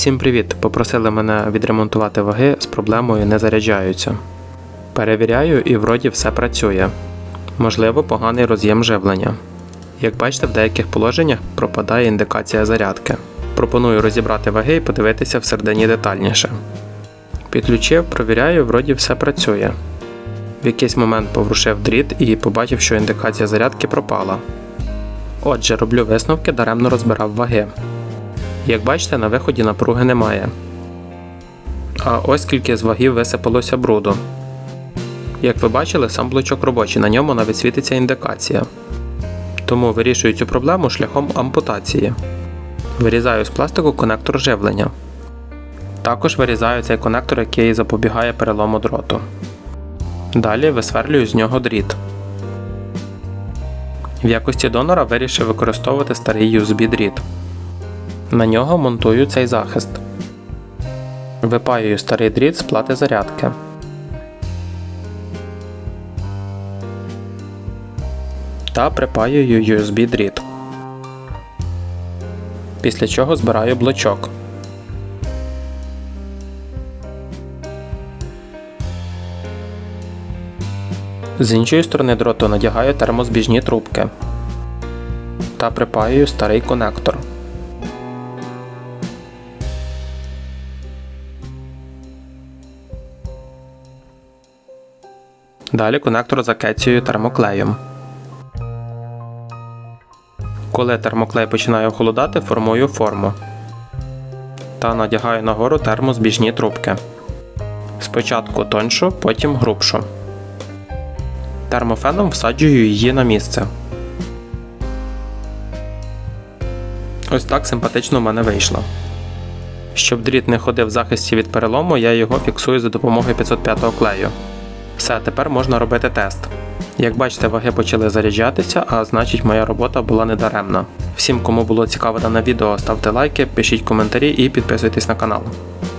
Всім привіт! Попросили мене відремонтувати ваги з проблемою не заряджаються. Перевіряю і вроді все працює. Можливо, поганий роз'єм живлення. Як бачите, в деяких положеннях пропадає індикація зарядки. Пропоную розібрати ваги і подивитися всередині детальніше. Підключив, провіряю, вроді все працює. В якийсь момент поворушив дріт і побачив, що індикація зарядки пропала. Отже, роблю висновки, даремно розбирав ваги. Як бачите, на виході напруги немає. А ось скільки з вагів висипалося бруду. Як ви бачили, сам блочок робочий, на ньому навіть світиться індикація. Тому вирішую цю проблему шляхом ампутації. Вирізаю з пластику конектор живлення. Також вирізаю цей конектор, який запобігає перелому дроту. Далі висверлюю з нього дріт. В якості донора вирішив використовувати старий USB дріт. На нього монтую цей захист. Випаюю старий дріт з плати зарядки. Та припаюю USB дріт. Після чого збираю блочок. З іншої сторони дроту надягаю термозбіжні трубки та припаюю старий конектор. Далі конектор закецюю термоклеєм. Коли термоклей починає охолодати, формую форму та надягаю нагору термозбіжні трубки. Спочатку тоншу, потім грубшу. Термофеном всаджую її на місце. Ось так симпатично в мене вийшло. Щоб дріт не ходив в захисті від перелому, я його фіксую за допомогою 505 клею. Все, тепер можна робити тест. Як бачите, ваги почали заряджатися, а значить моя робота була недаремна. Всім, кому було цікаво дане відео, ставте лайки, пишіть коментарі і підписуйтесь на канал.